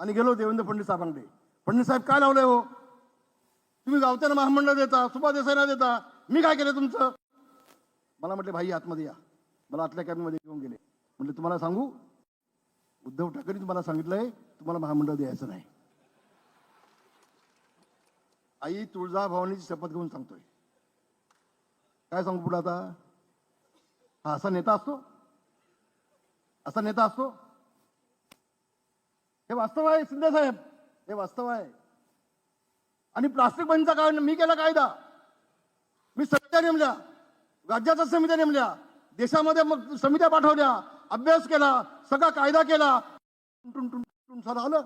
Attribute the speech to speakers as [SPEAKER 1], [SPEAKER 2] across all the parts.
[SPEAKER 1] आणि गेलो देवेंद्र फडणवीस साहेबांकडे. फडणवीस साहेब काय लावलंय हो? तुम्ही गावत्यानं महामंडळ देता सुभा देसाईला देता. मी काय केलं तुमचं? मला म्हटले भाई आतमध्ये या. मला आतल्या कॅबिनमध्ये घेऊन गेले. म्हटले तुम्हाला सांगू? उद्धव ठाकरे तुम्हाला सांगितलंय तुम्हाला महामंडळ द्यायचं नाही. आई तुळजाभवानीची शपथ घेऊन सांगतोय. काय सांगू पुढे आता? हा असा नेता असतो? असा नेता असतो? हे वास्तव आहे शिंदे साहेब. हे वास्तव आहे. आणि प्लास्टिक बंदचा काय मी केला कायदा. मी समित्या नेमल्या. राज्याच्या समित्या नेमल्या. देशामध्ये मग समित्या पाठवल्या. अभ्यास केला. सगळा कायदा केला. आलं.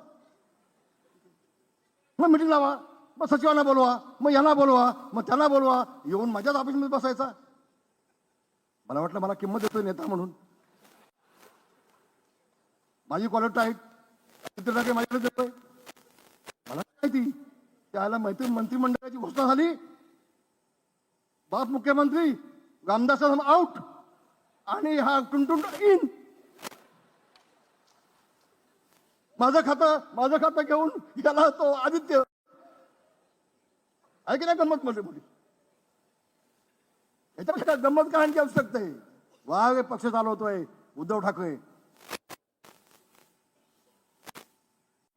[SPEAKER 1] मग मिटिंग लावा. मग सचिवांना बोलवा. मग यांना बोलवा. मग त्यांना बोलवा. येऊन माझ्याच ऑफिसमध्ये बसायचा. मला वाटलं मला किंमत देतोय नेता म्हणून. माझी क्वालिटी आहे. किती टक्के माझ्याकडे देतोय? मला माहिती. त्याला मैत्री मंत्रिमंडळाची घोषणा झाली. बाप मुख्यमंत्री रामदास आउट आणि हा टुनटुन इन माझं खातं माझं खातं घेऊन याला तो आदित्य. आहे की नाही गंमत मध्ये मुली? याच्यापेक्षा काय गंमत काढण्याची आवश्यकता आहे? वा हे पक्ष चालवतोय. उद्धव ठाकरे.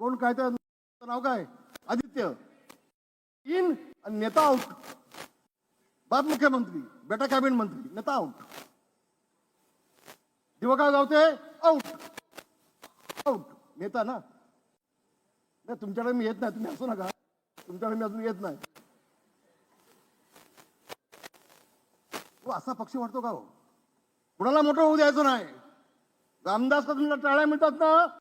[SPEAKER 1] कोण काय त्या नाव काय? आदित्य. इन आणि नेता आउट. बाप मुख्यमंत्री बेटा कॅबिनेट मंत्री नेता आउट. दिवका गावते आउट. आउट. नेता ना? नाही तुमच्याकडे मी येत नाही तुम्ही असू नका. तुमच्याकडे मी अजून येत नाही. तो असा पक्ष वाटतो का हो? कुणाला मोठं होऊ द्यायचं नाही. रामदास का तुम्हाला टाळ्या मिळतात ना?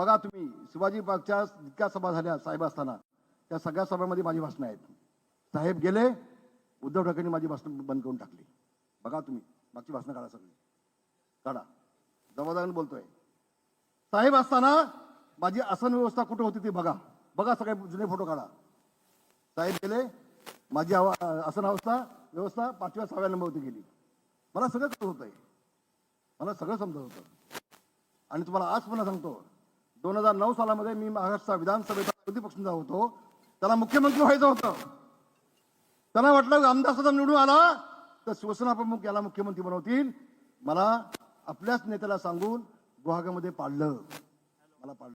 [SPEAKER 1] बघा तुम्ही शिवाजी पार्कच्या जितक्या सभा झाल्या साहेब असताना. त्या सगळ्या सभामध्ये माझी भाषणं आहेत. साहेब गेले उद्धव ठाकरेंनी माझी भाषणं बंद करून टाकली. बघा तुम्ही मागची भाषणं काढा सगळी. काढा. जबाबदारीने बोलतोय. साहेब असताना माझी आसन व्यवस्था कुठं होती ती बघा. बघा सगळे जुने फोटो काढा. साहेब गेले माझी आवा- आसन अवस्था व्यवस्था पाचव्या सहाव्या नंबरवरती गेली. मला सगळं कळत होतंय. मला सगळं समजत होतं. आणि तुम्हाला आज पुन्हा सांगतो दोन हजार नऊ सालामध्ये मी महाराष्ट्र विधानसभेचा विरोधी पक्षाचा होतो. त्याला मुख्यमंत्री व्हायचं होतं. त्यांना वाटलं रामदासाचा निवडून आला तर शिवसेना प्रमुख याला मुख्यमंत्री बनवतील. मला आपल्याच नेत्याला सांगून गुहागामध्ये पाडलं. मला पाडलं.